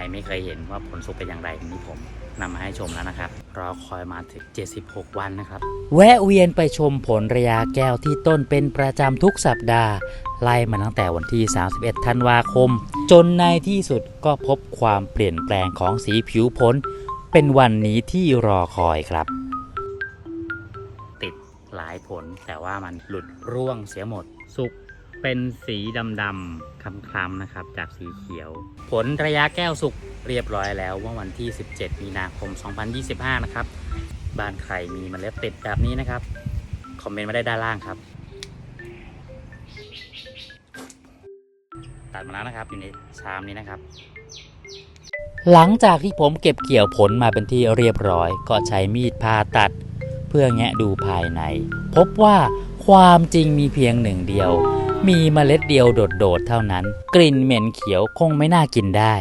รไม่เคยเห็นว่าผลสุกเป็นอย่างไรนี่ผมนำมาให้ชมแล้วนะครับรอคอยมาถึง 76 วันนะครับ แวะเวียนไปชมผลระยะแก้วที่ต้นเป็นประจำทุกสัปดาห์ ไล่มาตั้งแต่วันที่ 31 ธันวาคม จนในที่สุดก็พบความเปลี่ยนแปลงของสีผิวผล เป็นวันนี้ที่รอคอยครับ ติดหลายผลแต่ว่ามันหลุดร่วงเสียหมดสุก เป็นสีดำๆคล้ำๆนะครับ จากสีเขียว ผลระยะแก้วสุกเรียบร้อยแล้วเมื่อวันที่ 17 มีนาคม 2025 นะครับ บ้านใครมีมเมล็ดติดแบบนี้นะครับ คอมเมนต์มาได้ด้านล่างครับ ตัดมาแล้วนะครับอยู่ในชามนี้นะครับ หลังจากที่ผมเก็บเกี่ยวผลมาเป็นที่เรียบร้อย ก็ใช้มีดผ่าตัด เพื่อแงะดูภายใน พบว่า ความจริงมีเพียงหนึ่งเดียว มีเมล็ดเดียวโดดๆเท่านั้น กลิ่นเหม็นเขียวคงไม่น่ากินได้